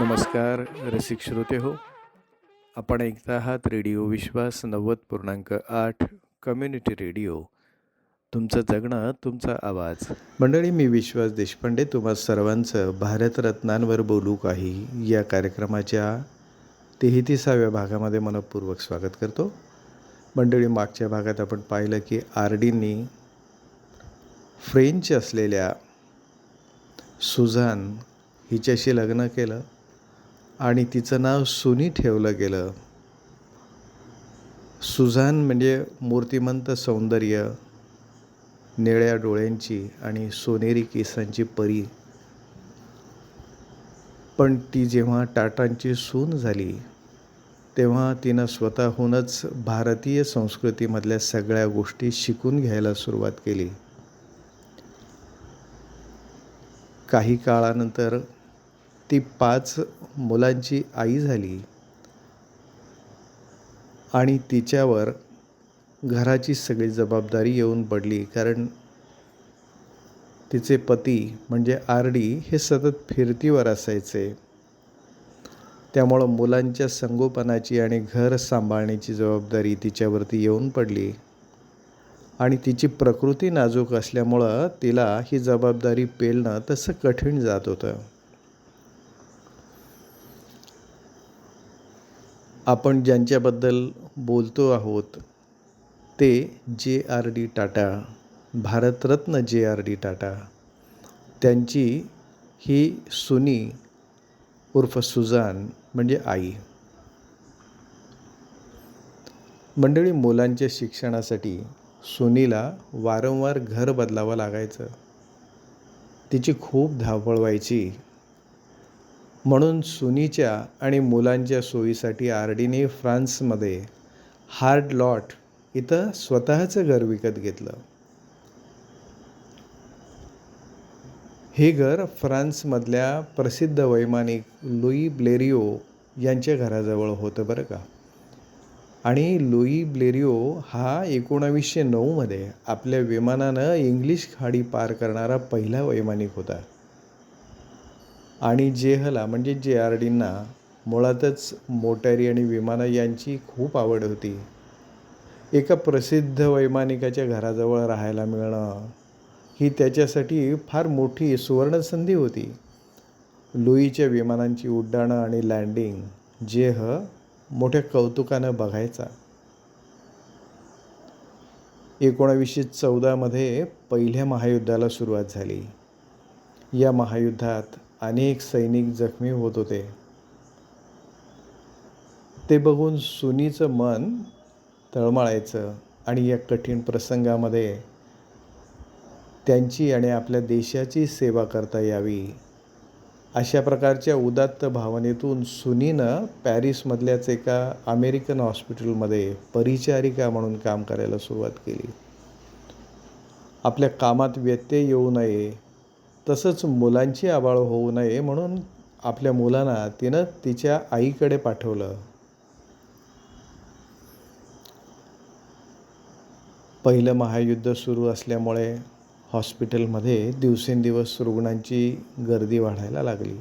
नमस्कार रसिक श्रोते हो. आपण ऐकता आहात रेडिओ विश्वास नव्वद पूर्णांक आठ कम्युनिटी रेडिओ. तुमचं जगणं तुमचा आवाज. मंडळी मी विश्वास देशपांडे. तुम्हा सर्वांचं भारतरत्नांवर बोलू काही या कार्यक्रमाच्या तेहतीसाव्या भागामध्ये मनपूर्वक स्वागत करतो. मंडळी मागच्या भागात आपण पाहिलं की आर डीनी फ्रेंच असलेल्या सुझान हिच्याशी लग्न केलं आणि तिचं नाव सुनी ठेवलं गेलं. सुझान म्हणजे मूर्तिमंत सौंदर्य निळ्या डोळ्यांची आणि सोनेरी केसांची परी. पण ती जेव्हा टाटांची सून झाली तेव्हा तिनं स्वतःहूनच भारतीय संस्कृतीमधल्या सगळ्या गोष्टी शिकून घ्यायला सुरुवात केली. काही काळानंतर ती पाच मुलांची आई झाली आणि तिच्यावर घराची सगळी जबाबदारी येऊन पडली. कारण तिचे पती म्हणजे आर डी हे सतत फिरतीवर असायचे. त्यामुळं मुलांच्या संगोपनाची आणि घर सांभाळण्याची जबाबदारी तिच्यावरती येऊन पडली. आणि तिची प्रकृती नाजूक असल्यामुळं तिला ही जबाबदारी पेलणं तसं कठीण जात होतं. आपण ज्यांच्याबद्दल बोलतो आहोत ते जे आर डी टाटा भारतरत्न जे आर डी टाटा. त्यांची ही सुनी उर्फ सुजान म्हणजे आई. मंडळी मुलांच्या शिक्षणासाठी सुनीला वारंवार घर बदलावं लागायचं. तिची खूप धावपळ व्हायची. म्हणून सुनीच्या आणि मुलांच्या सोयीसाठी आर डीने फ्रान्समध्ये हार्ड लॉट इथं स्वतःचं घर विकत घेतलं. हे घर फ्रान्समधल्या प्रसिद्ध वैमानिक लुई ब्लेरिओ यांच्या घराजवळ होतं बरं का? आणि लुई ब्लेरिओ हा एकोणावीसशे नऊमध्ये आपल्या विमानानं इंग्लिश खाडी पार करणारा पहिला वैमानिक होता. आणि जेहला म्हणजे जे आर डींना मुळातच मोटारी आणि विमानं यांची खूप आवड होती. एका प्रसिद्ध वैमानिकाच्या घराजवळ राहायला मिळणं ही त्याच्यासाठी फार मोठी सुवर्णसंधी होती. लुईच्या विमानांची उड्डाणं आणि लँडिंग जेह मोठ्या कौतुकानं बघायचा. एकोणावीसशे चौदामध्ये पहिल्या महायुद्धाला सुरुवात झाली. या महायुद्धात अनेक सैनिक जखमी होत होते. ते बघून सुनीचं मन तळमळायचं आणि या कठीण प्रसंगामध्ये त्यांची आणि आपल्या देशाची सेवा करता यावी. अशा प्रकारच्या उदात्त भावनेतून सुनीनं पॅरिसमधल्याच एका अमेरिकन हॉस्पिटलमध्ये परिचारिका म्हणून काम करायला सुरुवात केली. आपल्या कामात व्यत्यय येऊ नये तसंच मुलांची आबाळ होऊ नये म्हणून आपल्या मुलांना तिनं तिच्या आईकडे पाठवलं. पहिलं महायुद्ध सुरू असल्यामुळे हॉस्पिटलमध्ये दिवसेंदिवस रुग्णांची गर्दी वाढायला लागली.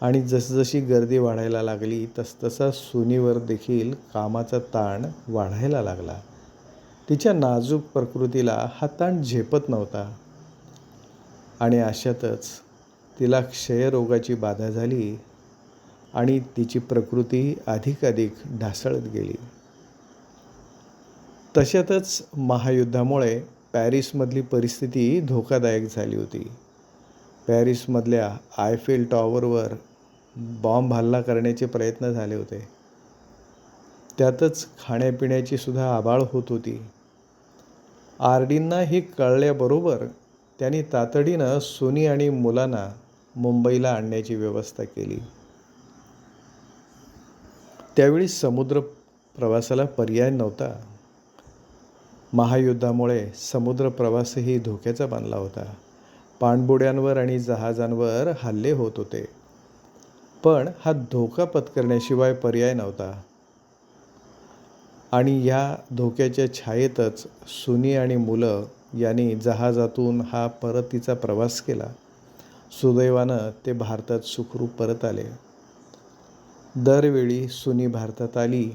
आणि जसजशी गर्दी वाढायला लागली तसतसा सुनीवर देखील कामाचा ताण वाढायला लागला. तिच्या नाजूक प्रकृतीला हा ताण झेपत नव्हता. आणि अशातच तिला क्षयरोगाची बाधा झाली आणि तिची प्रकृती अधिकाधिक ढासळत गेली. तशातच महायुद्धामुळे पॅरिसमधली परिस्थिती धोकादायक झाली होती. पॅरिसमधल्या आयफेल टॉवरवर बॉम्ब हल्ला करण्याचे प्रयत्न झाले होते. त्यातच खाण्यापिण्याची सुद्धा आबाळ होत होती. आरडींना हे कळल्याबरोबर त्यांनी तातडीनं सोनी आणि मुलांना मुंबईला आणण्याची व्यवस्था केली. त्यावेळी समुद्र प्रवासाला पर्याय नव्हता. महायुद्धामुळे समुद्र प्रवासही धोक्याचा बनला होता. पाणबुड्यांवर आणि जहाजांवर हल्ले होत होते. पण हा धोका पत्करण्याशिवाय पर्याय नव्हता. आणि या धोक्याच्या छायेतच सुनी आणि मुलं यांनी जहाजातून हा परतीचा प्रवास केला. सुदैवानं ते भारतात सुखरूप परत आले. दरवेळी सुनी भारतात आली.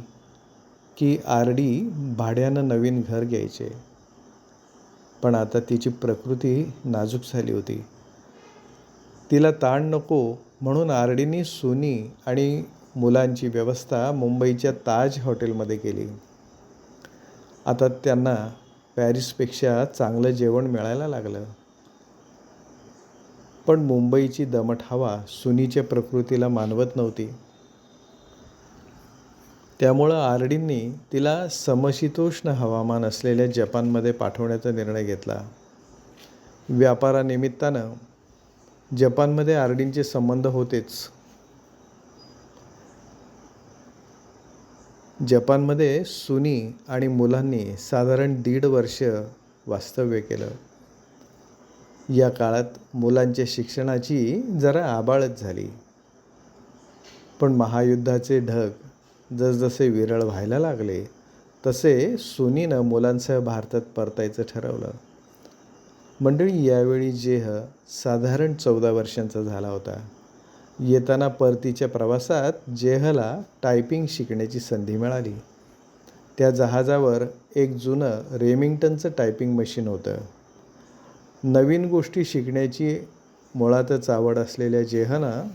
की आर डी भाड्यानं नवीन घर घ्यायचे. पण आता तिची प्रकृती नाजूक झाली होती. तिला ताण नको म्हणून आर डीनी सुनी आणि मुलांची व्यवस्था मुंबईच्या ताज हॉटेलमध्ये केली. आता त्यांना पॅरिसपेक्षा चांगलं जेवण मिळायला लागलं. पण मुंबईची दमट हवा सुनीच्या प्रकृतीला मानवत नव्हती. त्यामुळं आरडींनी तिला समशीतोष्ण हवामान असलेल्या जपानमध्ये पाठवण्याचा निर्णय घेतला. व्यापारानिमित्तानं जपानमध्ये आरडींचे संबंध होतेच. जपानमध्ये सुनी आणि मुलांनी साधारण दीड वर्ष वास्तव्य केलं. या काळात मुलांच्या शिक्षणाची जरा आबाळच झाली. पण महायुद्धाचे ढग जसजसे विरळ व्हायला लागले तसे सुनीनं मुलांसह भारतात परतायचं ठरवलं. मंडळी यावेळी जेह साधारण चौदा वर्षांचा झाला होता. येताना परतीच्या प्रवासात जेहला टायपिंग शिकण्याची संधी मिळाली. त्या जहाजावर एक जुनं रेमिंग्टनचं टायपिंग मशीन होतं. नवीन गोष्टी शिकण्याची मुळातच आवड असलेल्या जेहनं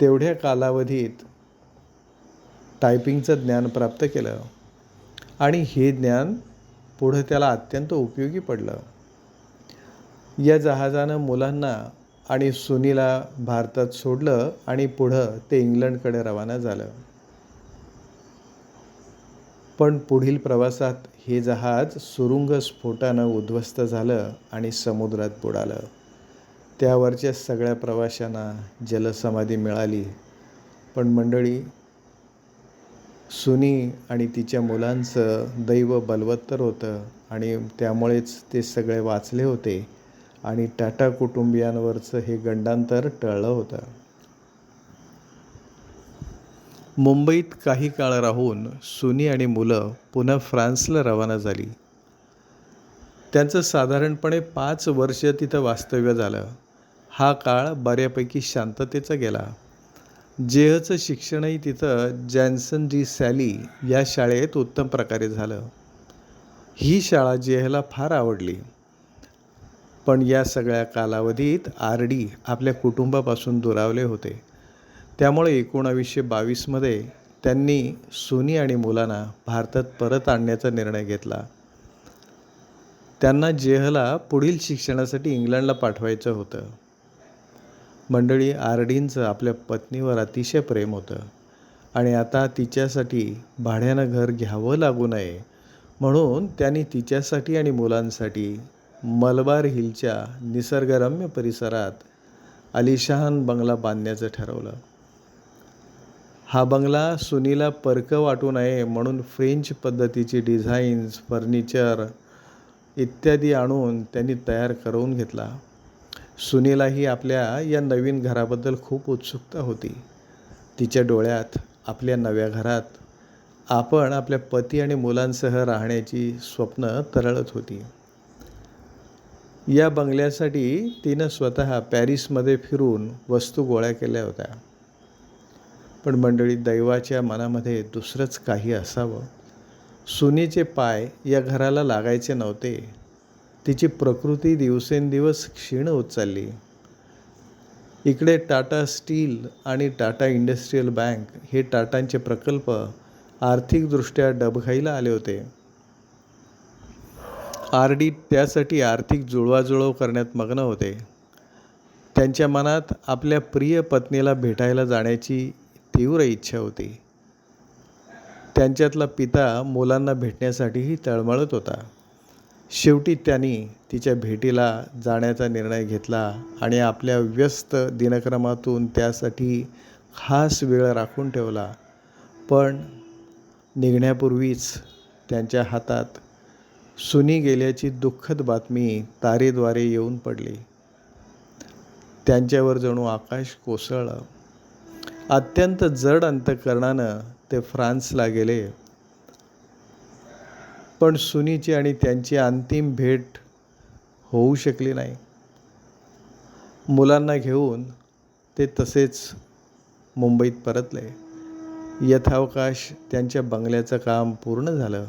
तेवढ्या कालावधीत टायपिंगचं ज्ञान प्राप्त केलं. आणि हे ज्ञान पुढं त्याला अत्यंत उपयोगी पडलं. या जहाजानं मुलांना आणि सुनीला भारतात सोडलं आणि पुढं ते इंग्लंडकडे रवाना झालं. पण पुढील प्रवासात हे जहाज सुरुंग स्फोटानं उद्ध्वस्त झालं आणि समुद्रात बुडालं. त्यावरच्या सगळ्या प्रवाशांना जलसमाधी मिळाली. पण मंडळी सुनी आणि तिच्या मुलांचं दैव बलवत्तर होतं आणि त्यामुळेच ते सगळे वाचले होते आणि टाटा कुटुंबियांवरचं हे गंडांतर टळलं होतं. मुंबईत काही काळ राहून सुनी आणि मुलं पुन्हा फ्रान्सला रवाना झाली. त्यांचं साधारणपणे पाच वर्ष तिथं वास्तव्य झालं. हा काळ बऱ्यापैकी शांततेचा गेला. जेहचं शिक्षणही तिथं जॅन्सन डी सॅली या शाळेत उत्तम प्रकारे झालं. ही शाळा जेहला फार आवडली. पण या सगळ्या कालावधीत आर डी आपल्या कुटुंबापासून दुरावले होते. त्यामुळे एकोणावीसशे बावीसमध्ये त्यांनी सोनी आणि मुलांना भारतात परत आणण्याचा निर्णय घेतला. त्यांना जेहला पुढील शिक्षणासाठी इंग्लंडला पाठवायचं होतं. मंडळी आर डींचं आपल्या पत्नीवर अतिशय प्रेम होतं. आणि आता तिच्यासाठी भाड्यानं घर घ्यावं लागू नये म्हणून त्यांनी तिच्यासाठी आणि मुलांसाठी मलबार हिलच्या निसर्गरम्य परिसरात अलिशहान बंगला बांधण्याचं ठरवलं. हा बंगला सुनीला परकं वाटू नये म्हणून फ्रेंच पद्धतीची डिझाईन्स फर्निचर इत्यादी आणून त्यांनी तयार करून घेतला. सुनीलाही आपल्या या नवीन घराबद्दल खूप उत्सुकता होती. तिच्या डोळ्यात आपल्या नव्या घरात आपण आपल्या पती आणि मुलांसह राहण्याची स्वप्न तरळत होती. या बंगल्यासाठी तिनं स्वतः पॅरिसमध्ये फिरून वस्तू गोळ्या केल्या होत्या. पण मंडळी दैवाच्या मनामध्ये दुसरंच काही असावं. सुनीचे पाय या घराला लागायचे नव्हते. तिची प्रकृती दिवसेंदिवस क्षीण होत चालली. इकडे टाटा स्टील आणि टाटा इंडस्ट्रीयल बँक हे टाटांचे प्रकल्प आर्थिकदृष्ट्या डबघाईला आले होते. आर डी त्यासाठी आर्थिक जुळवाजुळव करण्यात मग्न होते. त्यांच्या मनात आपल्या प्रिय पत्नीला भेटायला जाण्याची तीव्र इच्छा होती. त्यांच्यातला पिता मुलांना भेटण्यासाठीही तळमळत होता. शेवटी त्यांनी तिच्या भेटीला जाण्याचा निर्णय घेतला आणि आपल्या व्यस्त दिनक्रमातून त्यासाठी खास वेळ राखून ठेवला. पण निघण्यापूर्वीच त्यांच्या हातात सुनी गेल्याची दुःखद बातमी तारेद्वारे येऊन पडली. त्यांच्यावर जणू आकाश कोसळलं. अत्यंत जड अंतकरणानं ते फ्रान्सला गेले. पण सुनीची आणि त्यांची अंतिम भेट होऊ शकली नाही. मुलांना घेऊन ते तसेच मुंबईत परतले. यथावकाश त्यांच्या बंगल्याचं काम पूर्ण झालं.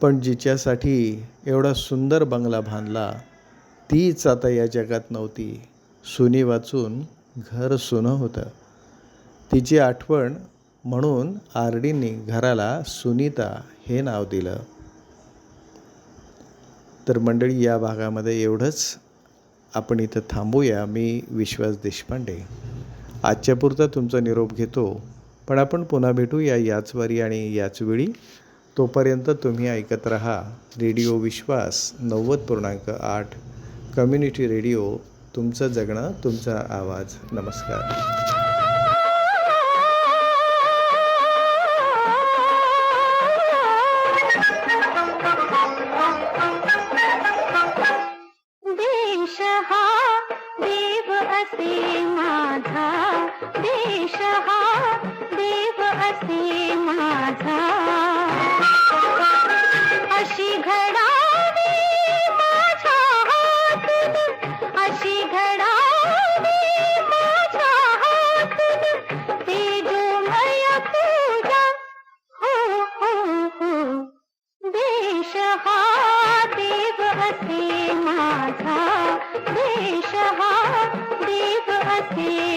पण जिच्यासाठी एवढा सुंदर बंगला बांधला तीच आता या जगात नव्हती. सुनी वाचून घर सुनं होतं. तिची आठवण म्हणून आर घराला सुनीता हे नाव दिलं. तर मंडळी या भागामध्ये एवढंच. आपण इथं थांबूया. मी विश्वास देशपांडे. आजच्यापुरता तुमचा निरोप घेतो. पण आपण पुन्हा भेटूया याच वारी आणि याच वेळी. तोपर्यंत तुम्ही ऐकत रहा रेडिओ विश्वास नव्वद पूर्णांक आठ. कम्युनिटी रेडिओ तुमचं जगणं तुमचा आवाज. नमस्कार. हा देव असे माझा देश हा देव असे